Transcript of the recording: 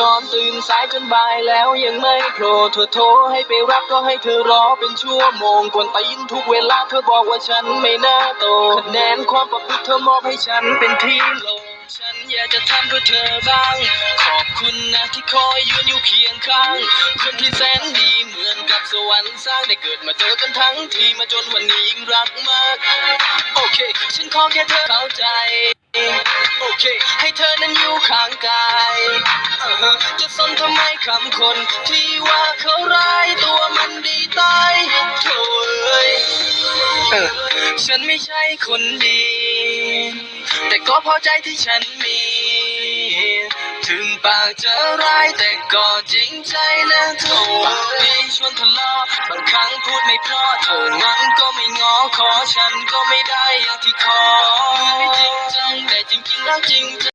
นอนตื่นสายจนบ่ายแล้วยังไม่โผล่เธอโทรให้ไปรับก็ให้เธอรอเป็นชั่วโมงกวนตีนทุกเวลาเธอบอกว่าฉันไม่น่าโตคะแนนความประพฤติเธอมอบให้ฉันเป็นที่โหลฉันอยากจะทำเพื่อเธอบ้าง ขอบคุณนะที่คอยยืนอยู่เคียงข้าง คนที่แสนดีเหมือนกับสวรรค์สร้างได้เกิดมาเจอกันทั้งทีมาจนวันนี้ยิ่งรักมาก โอเค ฉันขอแค่เธอเข้าใจ โอเค ให้เธอนั้นอยู่ข้างกาย จะสนทำไมคำคน ที่ว่าเขาร้ายตัวมันดีตายโถ่เอ้ยฉันไม่ใช่คนดี แต่ก็พอใจที่ฉันมี ถึงปากจะร้ายแต่ก็จริงใจนะโถนี่ชวนทะเลาะบางครั้งพูดไม่เพราะเธอนั้นก็ไม่งอขอฉันก็ไม่ได้อย่างที่ขอไม่จริงจังแต่จริงๆแล้วจริง